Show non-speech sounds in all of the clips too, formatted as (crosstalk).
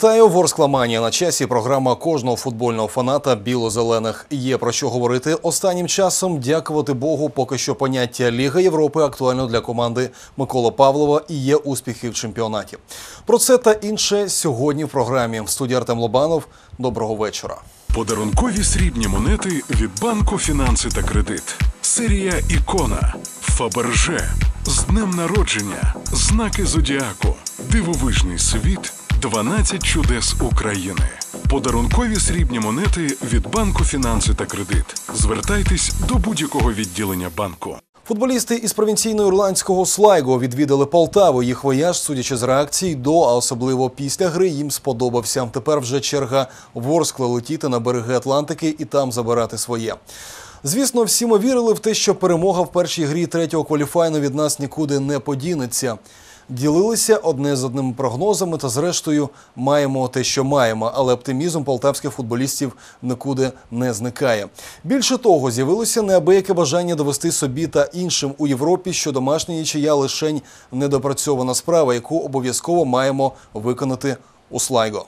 Вітаю, Ворскламанія на часі. Програма кожного футбольного фаната біло-зелених. Є про що говорити останнім часом. Дякувати Богу, поки що поняття Ліга Європи актуально для команди Микола Павлова і є успіхи в чемпіонаті. Про це та інше сьогодні в програмі. В студії Артем Лобанов. Доброго вечора. Подарункові срібні монети від банку Фінанси та Кредит. Серія Ікона. Фаберже. З днем народження. Знаки Зодіаку. Дивовижний світ. 12 чудес України. Подарункові срібні монети від банку Фінанси та Кредит. Звертайтесь до будь-якого відділення банку. Футболісти із провінційно-ірландського Слайго відвідали Полтаву. Їх вояж, судячи з реакцій до, а особливо після гри, їм сподобався. Тепер вже черга Ворскла летіти на береги Атлантики і там забирати своє. Звісно, всі ми вірили в те, що перемога в першій грі третього кваліфайну від нас нікуди не подінеться. Ділилися одне з одним прогнозами, та зрештою маємо те, що маємо, але оптимізм полтавських футболістів нікуди не зникає. Більше того, з'явилося неабияке бажання довести собі та іншим у Європі, що домашня нічия лишень недопрацьована справа, яку обов'язково маємо виконати у Слайго.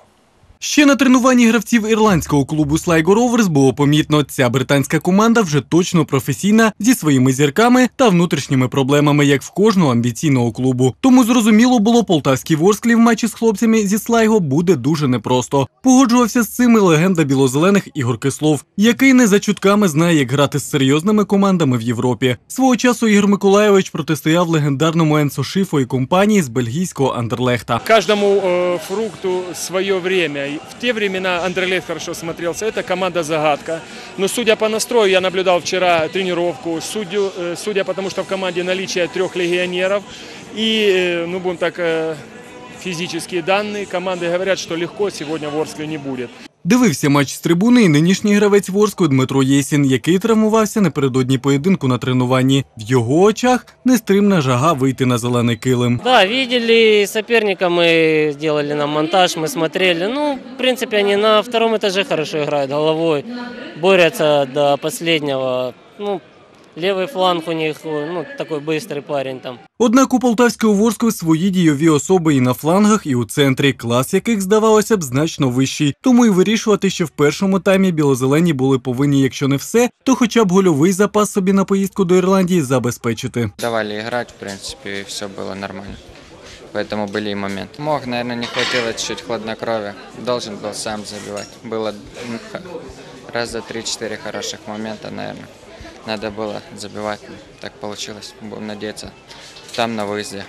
Ще на тренуванні гравців ірландського клубу Sligo Rovers було помітно, ця британська команда вже точно професійна зі своїми зірками та внутрішніми проблемами, як в кожного амбіційного клубу. Тому зрозуміло було, полтавський ворсклі в матчі з хлопцями зі Слайго буде дуже непросто. Погоджувався з цим і легенда білозелених Ігор Кислов, який не за чутками знає, як грати з серйозними командами в Європі. Свого часу Ігор Миколайович протистояв легендарному Енсо Шифо і компанії з бельгійського Андерлехта. Каждому э, фрукту свое время. И В те времена Андерлейт хорошо смотрелся. Это команда-загадка. Но судя по настрою, я наблюдал вчера тренировку, судью, э, судя потому, что в команде наличие трех легионеров и, э, ну, будем так, э, физические данные, команды говорят, что легко сегодня в Орскле не будет. Дивився матч з трибуни і нинішній гравець Ворську Дмитро Єсін, який травмувався напередодні поєдинку на тренуванні. В його очах нестримна жага вийти на зелений килим. Да, видели соперника, мы сделали нам монтаж, мы смотрели. Ну, в принципе, они на втором этаже хорошо играют, головой, борются до последнего. Ну, левый фланг у них, ну, такой быстрый парень там. Однак у полтавського Ворську свої дійові особи і на флангах, і у центрі, клас яких, здавалося б, значно вищий. Тому і вирішувати, що в першому таймі білозелені були повинні, якщо не все, то хоча б гольовий запас собі на поїздку до Ірландії забезпечити. давали играть, в принципе, и все было нормально. Поэтому были и моменты. Мог, наверное, не хватило чуть-чуть хладнокровия. Должен был сам забивать. Было м, х- раза три-четыре хороших момента, наверное. Надо было забивать. Так получилось. Будем надеяться. Там на выезде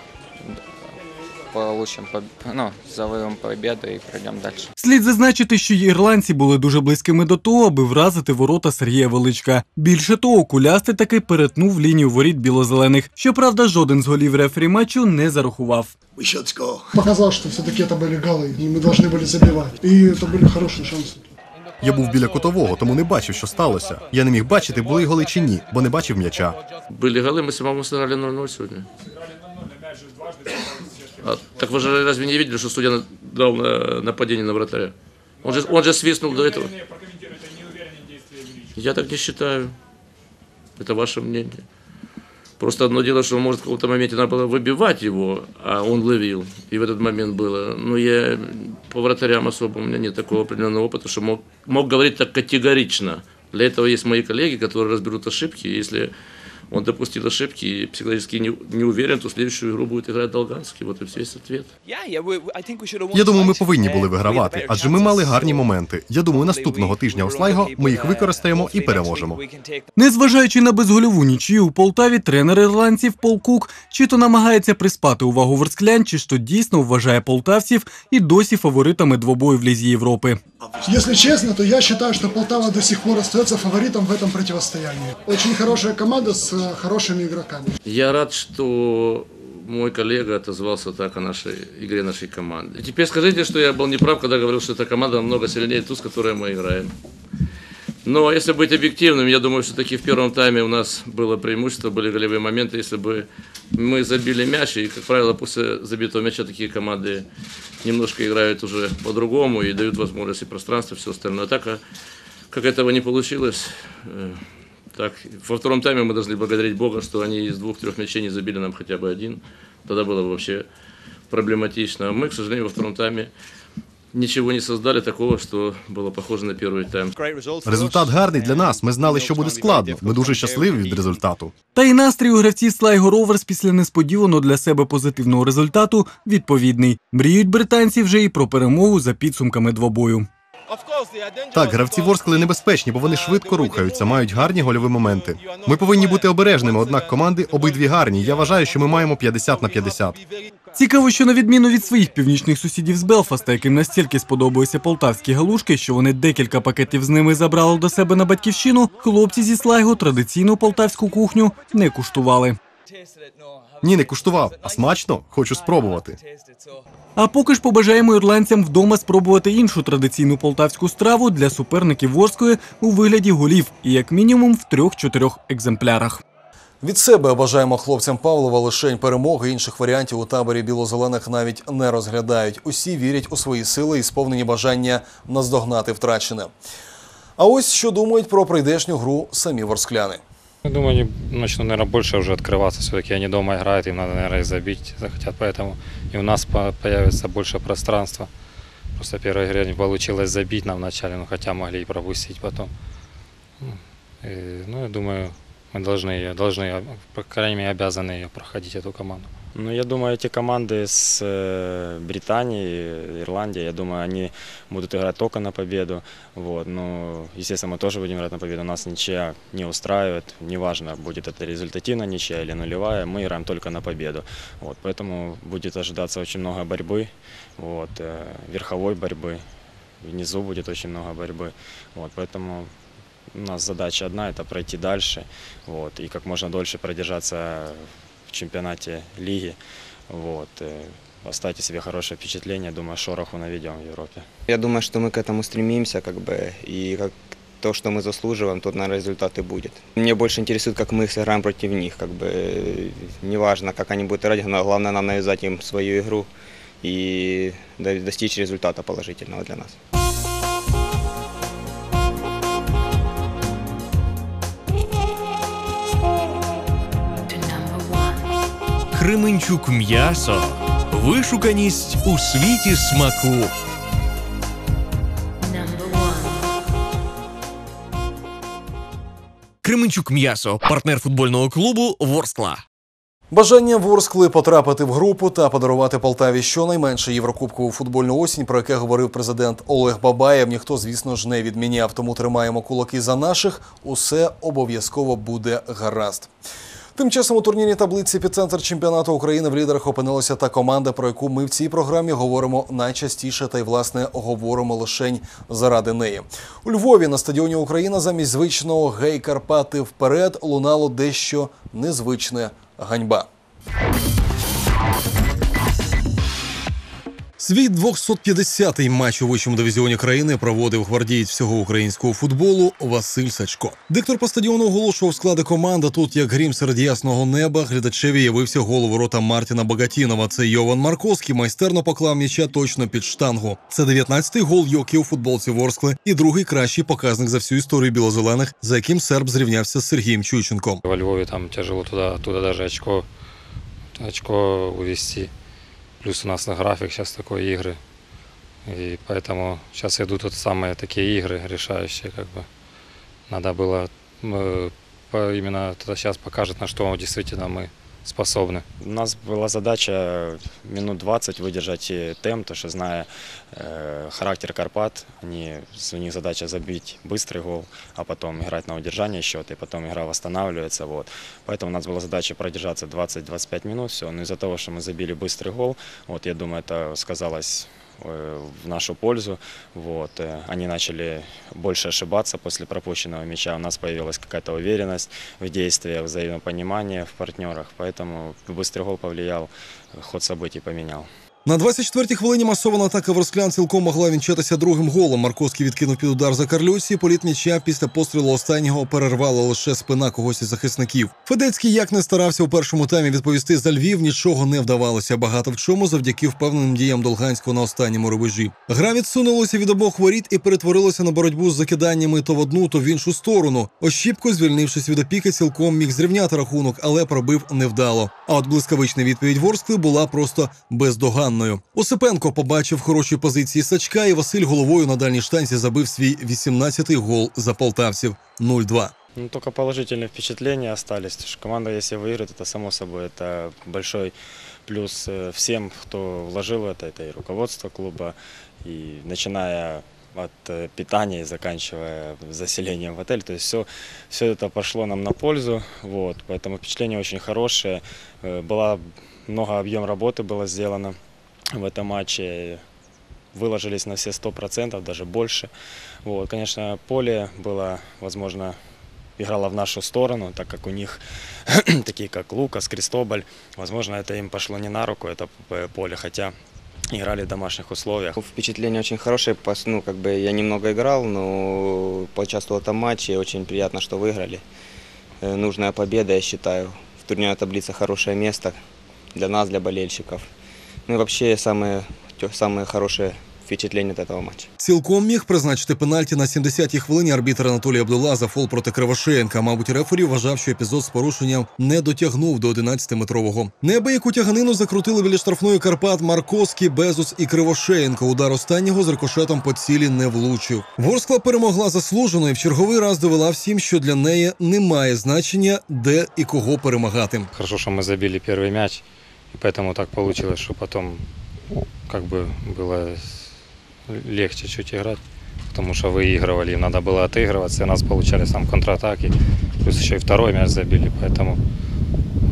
получим поб- ну, завоюем победу и пройдем дальше. Слід зазначити, що ірландці були дуже близькими до того, аби вразити ворота Сергія Величка. Більше того, кулясти таки перетнув лінію воріт білозелених. Щоправда, жоден з голів рефері матчу не зарахував. показал, что все-таки это были голы, и мы должны были забивать. И это были хорошие шансы. Я був біля кутового, тому не бачив, що сталося. Я не міг бачити, були голи чи ні, бо не бачив м'яча. Были голы, мы самому сыграли 0-0 сегодня. А, так вы же разве не видели, что судья дал на- нападение на вратаря? Он же, он же свистнул до этого. Я так не считаю. Это ваше мнение. Просто одно дело, что может в каком-то моменте надо было выбивать его, а он ловил. И в этот момент было. Но я по вратарям особо, у меня нет такого определенного опыта, что мог, мог говорить так категорично. Для этого есть мои коллеги, которые разберут ошибки. И Если он допустил ошибки и психологически не, не уверен, то следующую игру будет играть Долганский. Вот и весь ответ. Я думаю, ми повинні були вигравати, адже ми мали гарні моменти. Я думаю, наступного тижня у Слайго ми їх використаємо і переможемо. Незважаючи на безгольову нічию у Полтаві, тренер ірландців Пол Кук чи то намагається приспати увагу ворсклян, чи то дійсно вважає полтавців і досі фаворитами двобою в Лізі Європи. Если честно, то я считаю, что Полтава до сих пор остается фаворитом в этом противостоянии. Очень хорошая команда с хорошими игроками. Я рад, что мой коллега отозвался так о нашей игре нашей команды. И теперь скажите, что я был неправ, когда говорил, что эта команда намного сильнее ту, с которой мы играем. Но если быть объективным, я думаю, все-таки в первом тайме у нас было преимущество, были голевые моменты. Если бы мы забили мяч, и, как правило, после забитого мяча такие команды немножко играют уже по-другому и дают возможности пространства, все остальное. Так, а как этого не получилось, э, так, во втором тайме мы должны благодарить Бога, что они из двух-трех мячей не забили нам хотя бы один. Тогда было бы вообще проблематично. А мы, к сожалению, во втором тайме ничего не создали такого, что было похоже на первый тайм. Результат гарний для нас. Ми знали, що буде складно. Ми дуже щасливі від результату. Та й настрій у гравців Sligo Rovers після несподівано для себе позитивного результату відповідний. Мріють британці вже і про перемогу за підсумками двобою. Так, гравці Ворскли небезпечні, бо вони швидко рухаються, мають гарні гольові моменти. Ми повинні бути обережними, однак команди обидві гарні. Я вважаю, що ми маємо 50 на 50. Цікаво, що на відміну від своїх північних сусідів з Белфаста, яким настільки сподобалися полтавські галушки, що вони декілька пакетів з ними забрали до себе на батьківщину, хлопці зі Слайго традиційну полтавську кухню не куштували. Ні, не куштував, а смачно хочу спробувати. А поки ж побажаємо ірландцям вдома спробувати іншу традиційну полтавську страву для суперників Ворської у вигляді голів і як мінімум в трьох-чотирьох екземплярах. Від себе бажаємо хлопцям Павлова лишень перемоги. Інших варіантів у таборі білозелених навіть не розглядають. Усі вірять у свої сили і сповнені бажання наздогнати втрачене. А ось що думають про прийдешню гру самі ворскляни. Я думаю, они начнут, наверное, больше уже открываться. Все-таки они дома играют, им надо, наверное, и забить захотят. Поэтому и у нас по- появится больше пространства. Просто в первой игре не получилось забить нам вначале, ну хотя могли и пропустить потом. Ну, и, ну, я думаю, мы должны ее, должны, по крайней мере, обязаны ее проходить, эту команду. Ну, я думаю, эти команды с э, Британии, Ирландии, я думаю, они будут играть только на победу. Вот. Ну, естественно, мы тоже будем играть на победу. Нас ничья не устраивает. Неважно, будет это результативная ничья или нулевая, мы играем только на победу. Вот. Поэтому будет ожидаться очень много борьбы, вот, э, верховой борьбы. Внизу будет очень много борьбы. Вот. Поэтому у нас задача одна – это пройти дальше вот, и как можно дольше продержаться чемпионате лиги. Вот, э, оставьте себе хорошее впечатление, думаю, шороху наведем в Европе. Я думаю, что мы к этому стремимся, как бы, и как то, что мы заслуживаем, тот, наверное, результат и будет. Мне больше интересует, как мы сыграем против них, как бы, э, неважно, как они будут играть, но главное нам навязать им свою игру и до- достичь результата положительного для нас. Кременчук м'ясо. Вишуканість у світі смаку. Кременчук м'ясо. Партнер футбольного клубу Ворскла. Бажання Ворскли потрапити в групу та подарувати Полтаві щонайменше єврокубкову футбольну осінь, про яке говорив президент Олег Бабаєв. Ніхто, звісно ж, не відміняв. Тому тримаємо кулаки за наших. Усе обов'язково буде гаразд. Тим часом у турнірній таблиці підцентр чемпіонату України в лідерах опинилася та команда, про яку ми в цій програмі говоримо найчастіше, та й власне говоримо лишень заради неї. У Львові на стадіоні Україна замість звичного гей Карпати вперед лунало дещо незвичне ганьба. Свій 250-й матч у вищому дивізіоні країни проводив гвардієць всього українського футболу Василь Сачко. Диктор по стадіону оголошував склади команди. Тут, як грім серед ясного неба, глядачеві явився гол ворота Мартіна Багатінова. Це Йован Марковський майстерно поклав м'яча точно під штангу. Це 19-й гол Йокі у футболці Ворскли і другий кращий показник за всю історію білозелених, за яким серб зрівнявся з Сергієм Чуйченком. Во Львове там тяжело туда, оттуда даже очко, очко увести. Плюс у нас на график сейчас такой игры. И поэтому сейчас идут вот самые такие игры решающие, как бы. Надо было э, по- именно это сейчас покажет, на что действительно мы способны. У нас была задача минут 20 выдержать э, темп, потому что зная э, характер Карпат, они, у них задача забить быстрый гол, а потом играть на удержание счета, и потом игра восстанавливается. Вот. Поэтому у нас была задача продержаться 20-25 минут, все. Но из-за того, что мы забили быстрый гол, вот, я думаю, это сказалось э, в нашу пользу. Вот. э, Они начали больше ошибаться после пропущенного мяча. У нас появилась какая-то уверенность в действиях, взаимопонимание в партнерах. Поэтому быстрый гол повлиял, ход событий поменял. На 24-й хвилині масована атака ворсклян цілком могла вінчатися другим голом. Марковський відкинув під удар за Карлюсі. Політ м'яча після пострілу останнього перервала лише спина когось із захисників. Федецький як не старався у першому таймі відповісти за Львів, нічого не вдавалося. Багато в чому завдяки впевненим діям Долганського на останньому рубежі. Гра відсунулася від обох воріт і перетворилася на боротьбу з закиданнями то в одну, то в іншу сторону. Ощіпко, звільнившись від опіки, цілком міг зрівняти рахунок, але пробив невдало. А от блискавична відповідь Ворскли була просто бездоганною. Осипенко побачив хороші позиції Сачка, і Василь головою на дальній штанці забив свій 18-й гол за полтавців 0-2. Ну, только положительные впечатления остались. Потому что команда, если выиграет, это само собой, это большой плюс э, всем, кто вложил в это. Это и руководство клуба, и начиная от э, питания и заканчивая заселением в отель. То есть все, все это пошло нам на пользу. Вот, поэтому впечатление очень хорошее. Э, Была много объем работы было сделано В этом матче. Выложились на все 100%, даже больше. Вот, конечно, поле было, возможно, играла в нашу сторону, так как у них (clears throat) такие как Лукас, Кристобаль, возможно, это им пошло не на руку, это поле, хотя играли в домашних условиях. Впечатление очень хорошее. Ну, как бы я немного играл, но поучаствовал в этом матче. Очень приятно, что выиграли. Э, Нужная победа, я считаю. В турнирной таблице хорошее место для нас, для болельщиков. Ну и вообще самые, тё- самые хорошие впечатления от этого матча. Цілком міг призначити пенальті на 70-й хвилині арбітр Анатолій Абдула за фол проти Кривошеєнка. Мабуть, рефері вважав, що епізод з порушенням не дотягнув до 11-метрового. Неабияку тяганину закрутили біля штрафної Карпат Марковський, Безус і Кривошеєнко. Удар останнього з рикошетом по цілі не влучив. Ворскла перемогла заслужено і в черговий раз довела всім, що для неї немає значення, де і кого перемагати. Хорошо, что мы забили первый мяч, и поэтому так получилось, что потом как бы было легче чуть играть, потому что выигрывали, им надо было отыгрываться, и у нас получались там контратаки, плюс еще и второй мяч забили, поэтому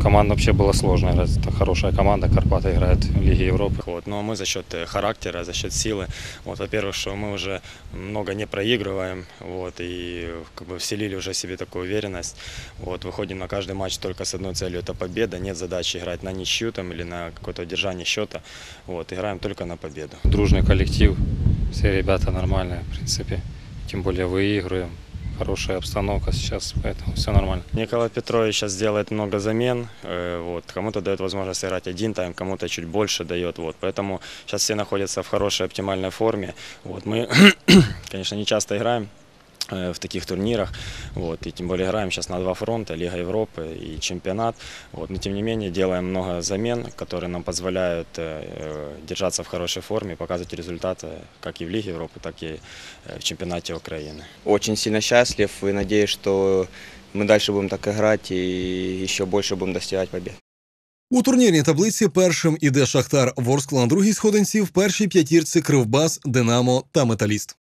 команда вообще была сложная играть. Это хорошая команда, Карпаты играет в Лиге Европы. Вот. Ну а мы за счет э, характера, за счет силы. Вот, во-первых, что мы уже много не проигрываем, вот, и э, как бы вселили уже себе такую уверенность. Вот, выходим на каждый матч только с одной целью – это победа. Нет задачи играть на ничью там, или на какое-то держание счета. Вот, играем только на победу. Дружный коллектив, все ребята нормальные, в принципе, тем более выигрываем. Хорошая обстановка сейчас, поэтому все нормально. Николай Петрович сейчас делает много замен. э, Вот, кому-то дает возможность играть один тайм, кому-то чуть больше дает. Вот, поэтому сейчас все находятся в хорошей оптимальной форме. Вот, мы, (coughs) конечно, не часто играем э, в таких турнирах, вот, и тем более играем сейчас на два фронта, Лига Европы и чемпионат, вот, но тем не менее делаем много замен, которые нам позволяют э, э, держаться в хорошей форме, показывать результаты как и в Лиге Европы, так и э, в чемпионате Украины. Очень сильно счастлив и надеюсь, что мы дальше будем так играть и еще больше будем достигать побед. У турнірній таблиці першим іде Шахтар Ворскла на другій сходинці, в першій п'ятірці Кривбас, Динамо та Металіст.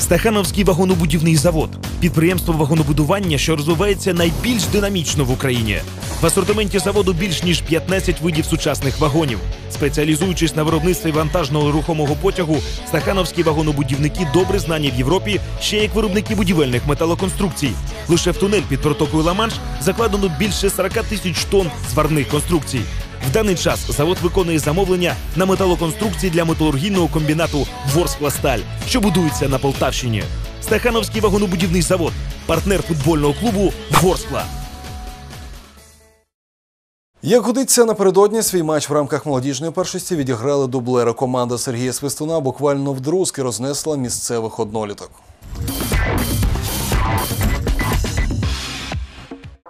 Стахановський вагонобудівний завод підприємство вагонобудування, що розвивається найбільш динамічно в Україні. В асортименті заводу більш ніж 15 видів сучасних вагонів. Спеціалізуючись на виробництві вантажного рухомого потягу, стахановські вагонобудівники добре знані в Європі ще як виробники будівельних металоконструкцій. Лише в тунель під протокою Ла-Манш закладено більше 40 тисяч тонн сварних конструкцій. В даний час завод виконує замовлення на металоконструкції для металургійного комбінату Ворскла-Сталь, що будується на Полтавщині. Стахановський вагонобудівний завод, партнер футбольного клубу Ворскла. Як годиться напередодні свій матч в рамках молодіжної першості відіграли дублери. Команда Сергія Свистуна буквально вдрузки рознесла місцевих одноліток.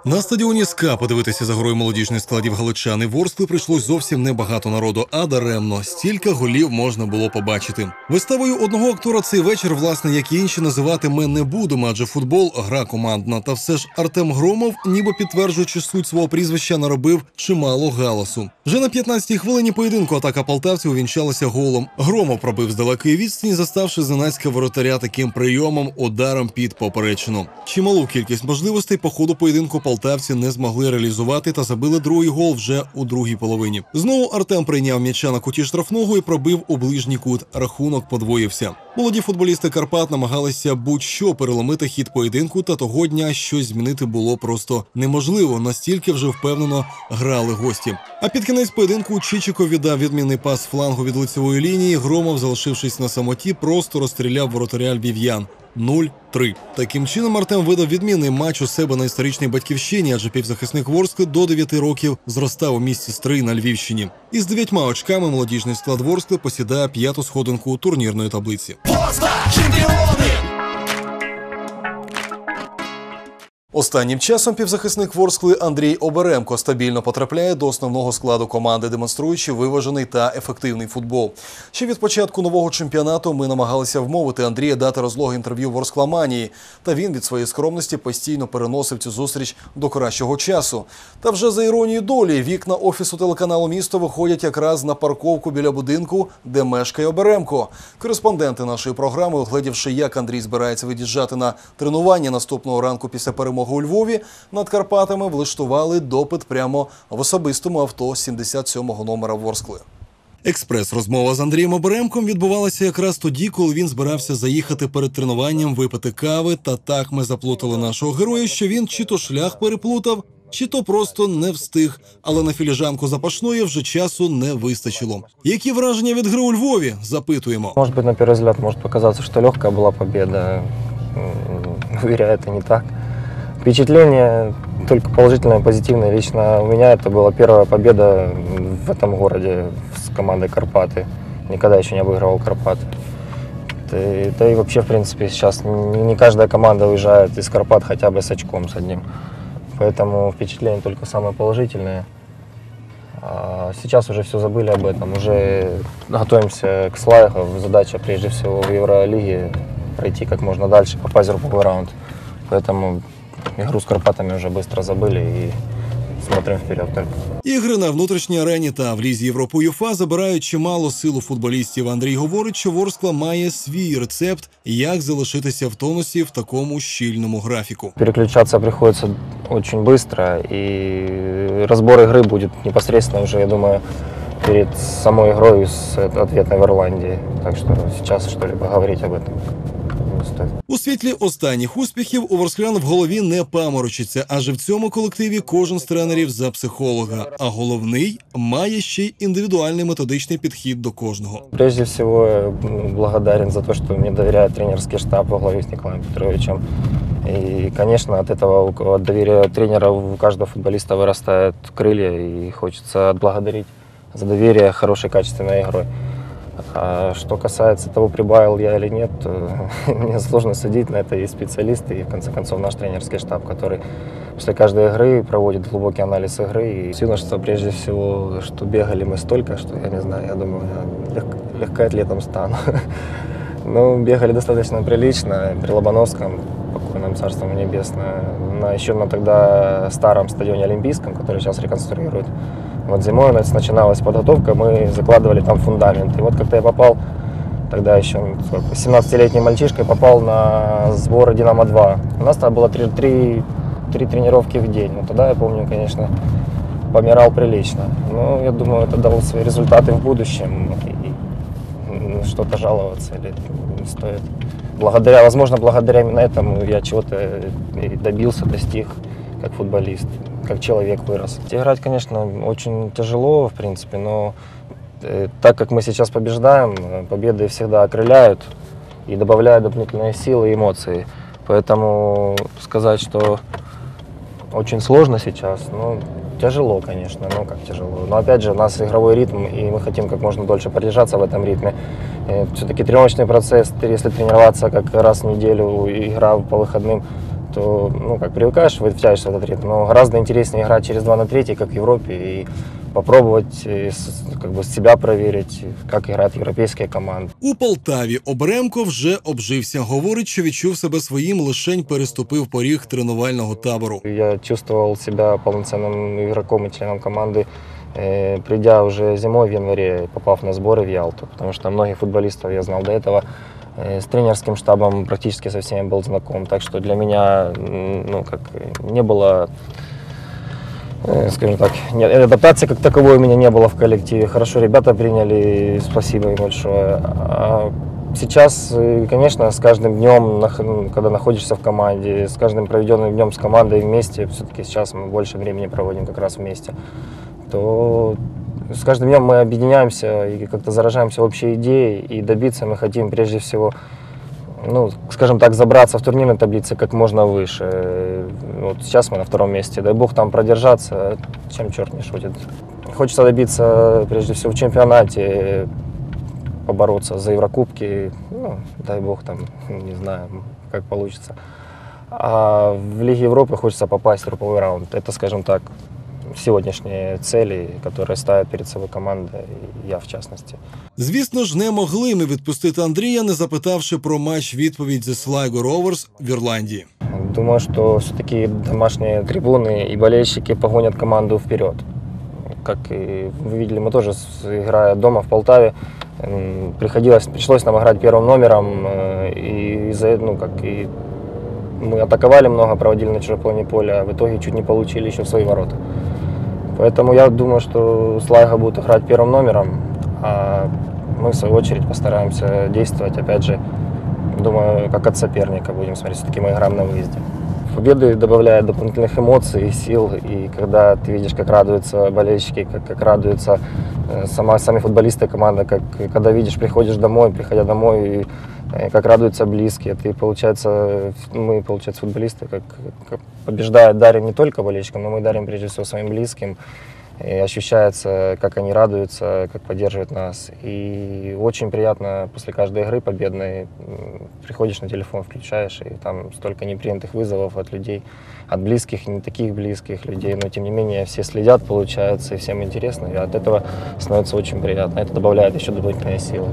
На стадіоні СКА подивитися за грою молодіжних складів галичани Ворскли прийшлось зовсім небагато народу, а даремно стільки голів можна було побачити. Виставою одного актора цей вечір, власне, як і інші, називати ми не будемо, адже футбол гра командна. Та все ж Артем Громов, ніби підтверджуючи суть свого прізвища, наробив чимало галасу. Вже на 15-й хвилині поєдинку атака полтавців увінчалася голом. Громов пробив з далекої відстані, заставши зненацька воротаря таким прийомом ударом під поперечину. Чималу кількість можливостей по ходу поєдинку полтавці не змогли реалізувати та забили другий гол вже у другій половині. Знову Артем прийняв м'яча на куті штрафного і пробив у ближній кут. Рахунок подвоївся. Молоді футболісти Карпат намагалися будь-що переломити хід поєдинку, та того дня щось змінити було просто неможливо. Настільки вже впевнено грали гості. А під кінець поєдинку Чичико віддав відмінний пас флангу від лицевої лінії. Громов, залишившись на самоті, просто розстріляв воротаря львів'ян. 0-3. Таким чином Артем видав відмінний матч у себе на історичній батьківщині, адже півзахисник Ворскли до 9 років зростав у місті Стрий на Львівщині. Із дев'ятьма очками молодіжний склад Ворскли посідає п'яту сходинку турнірної таблиці. Ворскла, чемпионы! Останнім часом півзахисник Ворскли Андрій Оберемко стабільно потрапляє до основного складу команди, демонструючи виважений та ефективний футбол. Ще від початку нового чемпіонату ми намагалися вмовити Андрія дати розлоги інтерв'ю Ворскламанії, та він від своєї скромності постійно переносив цю зустріч до кращого часу. Та вже за іронією долі вікна офісу телеканалу місто виходять якраз на парковку біля будинку, де мешкає Оберемко. Кореспонденти нашої програми, угледівши, як Андрій збирається від'їжджати на тренування наступного ранку після перемоги у Львові над Карпатами, влаштували допит прямо в особистому авто 77-го номера Ворскли. Експрес-розмова з Андрієм Оберемком відбувалася якраз тоді, коли він збирався заїхати перед тренуванням, випити кави. Та так ми заплутали нашого героя, що він чи то шлях переплутав, чи то просто не встиг. Але на філіжанку запашної вже часу не вистачило. Які враження від гри у Львові? Запитуємо. Может быть, на первый взгляд может показаться, что легкая была победа. М, Уверяю, это не так. Впечатление только положительное, позитивное. Лично у меня это была первая победа в этом городе с командой Карпаты. Никогда еще не обыгрывал Карпаты. Да, да и вообще, в принципе, сейчас не, не каждая команда уезжает из Карпат хотя бы с очком, с одним. Поэтому впечатления только самые положительные. А сейчас уже все забыли об этом. Уже готовимся к слайгу. Задача прежде всего в Евролиге пройти как можно дальше, попасть в групповой раунд. Поэтому игру с Карпатами уже быстро забыли и смотрим вперед только. Ігри на внутрішній арені та в лізі Європи УЄФА забирають чимало силу футболістів. Андрій говорить, що Ворскла має свій рецепт, як залишитися в тонусі в такому щільному графіку. Переключаться приходится очень быстро, и разбор игры будет непосредственно уже, я думаю, перед самой игрой с ответной в Ирландии. Так что сейчас что-либо говорить об этом не стоит. У світлі останніх успіхів у ворсклян в голові не паморочиться, адже в цьому колективі кожен з тренерів за психолога. А головний має ще й індивідуальний методичний підхід до кожного. Прежде всего, я м, благодарен за то, что мне доверяет тренерский штаб во главе с Николаем Петровичем. И, конечно, от этого, у- от доверия тренера у каждого футболиста вырастают крылья, и хочется отблагодарить за доверие хорошей, качественной игрой. А что касается того, прибавил я или нет, (laughs) мне сложно судить, на это есть специалисты и, в конце концов, наш тренерский штаб, который после каждой игры проводит глубокий анализ игры. И с юношества, прежде всего, что бегали мы столько, что, я не знаю, я думаю, я лег- легкоатлетом стану. (laughs) Ну, бегали достаточно прилично при Лобановском, покойном царством небесное, на, еще на тогда старом стадионе Олимпийском, который сейчас реконструируют. Вот зимой у нас начиналась подготовка, мы закладывали там фундамент. И вот как-то я попал, тогда еще ну, сколько, 17-летний мальчишкой, попал на сборы «Динамо-2». У нас там было три, три, три тренировки в день. Ну, тогда я помню, конечно, помирал прилично. Но я думаю, это дало свои результаты в будущем. И, м, что-то жаловаться или не стоит. Благодаря, возможно, благодаря именно этому я чего-то добился, достиг как футболист, как человек вырос. Играть, конечно, очень тяжело, в принципе, но э, так как мы сейчас побеждаем, э, победы всегда окрыляют и добавляют дополнительные силы и эмоции. Поэтому сказать, что очень сложно сейчас, ну, тяжело, конечно, ну, как тяжело. Но опять же, у нас игровой ритм, и мы хотим как можно дольше продержаться в этом ритме. Все-таки тренировочный процесс, если тренироваться как раз в неделю, игра по выходным, то, ну, как привыкаешь, втягиваешься в этот ритм. Но гораздо интереснее играть через 2 на 3, как в Европе, и попробовать э, с- как бы себя проверить, как играют европейские команды. У Полтаві Обремко вже обжився. Говорить, що відчув себе своїм, лишень переступив поріг тренувального табору. Я чувствовал себя полноценным игроком и членом команды, э, придя уже зимой в январе, попав на сборы в Ялту, потому что многих футболистов я знал до этого. Э, С тренерским штабом практически со всеми был знаком, так что для меня, ну, как не было, э, скажем так, не- адаптации как таковой у меня не было в коллективе. Хорошо ребята приняли, спасибо им большое. А сейчас, э, конечно, с каждым днем, ну, когда находишься в команде, с каждым проведенным днем с командой вместе, все-таки сейчас мы больше времени проводим как раз вместе, то с каждым днем мы объединяемся и как-то заражаемся общей идеей, и добиться мы хотим прежде всего, ну, скажем так, забраться в турнирной таблице как можно выше. Э, Вот сейчас мы на втором месте, дай бог там продержаться, чем черт не шутит. Хочется добиться прежде всего в чемпионате, побороться за Еврокубки, ну, дай бог там, не знаю, как получится. А в Лиге Европы хочется попасть в групповой раунд. Это, скажем так, сегодняшние цели, которые ставит перед собой команда, и я в частности. Звісно ж, не могли ми відпустити Андрія, не запитавши про матч відповідь зі Sligo Rovers в Ірландії. Думаю, что все-таки домашние трибуны и болельщики погонят команду вперед. Как и вы видели, мы тоже, с- играя дома в Полтаве, м, приходилось, пришлось нам играть первым номером, э, и из-за этого, ну, как и мы атаковали много, проводили на чужой половине поля, а в итоге чуть не получили еще в свои ворота. Поэтому я думаю, что Слайга будет играть первым номером, а мы, в свою очередь, постараемся действовать, опять же, думаю, как от соперника будем смотреть. Все-таки мы играем на выезде. Победы добавляют дополнительных эмоций и сил. И когда ты видишь, как радуются болельщики, как, как радуются э, сама, сами футболисты команда, как когда видишь, приходишь домой, приходя домой, и, как радуются близкие. Ты, получается, э, мы, получается, футболисты, как, как побеждают, дарим не только болельщикам, но мы дарим прежде всего своим близким. И ощущается, как они радуются, как поддерживают нас. И очень приятно после каждой игры победной приходишь на телефон, включаешь, и там столько непринятых вызовов от людей, от близких не таких близких людей, но тем не менее все следят, получается, и всем интересно, и от этого становится очень приятно. Это добавляет еще дополнительные силы.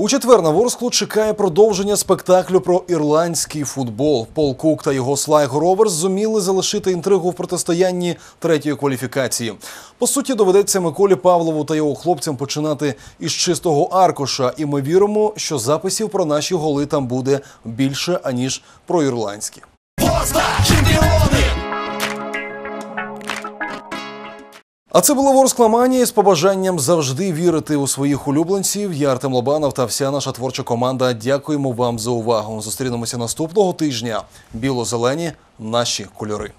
У четвер на Ворсклу чекає продовження спектаклю про ірландський футбол. Пол Кук та його Слайго Роверс зуміли залишити інтригу в протистоянні третьої кваліфікації. По суті, доведеться Миколі Павлову та його хлопцям починати із чистого аркуша, і ми віримо, що записів про наші голи там буде більше аніж про ірландські. А це була Ворскламанія з побажанням завжди вірити у своїх улюбленців. Я Артем Лобанов та вся наша творча команда. Дякуємо вам за увагу. Зустрінемося наступного тижня. Біло-зелені наші кольори.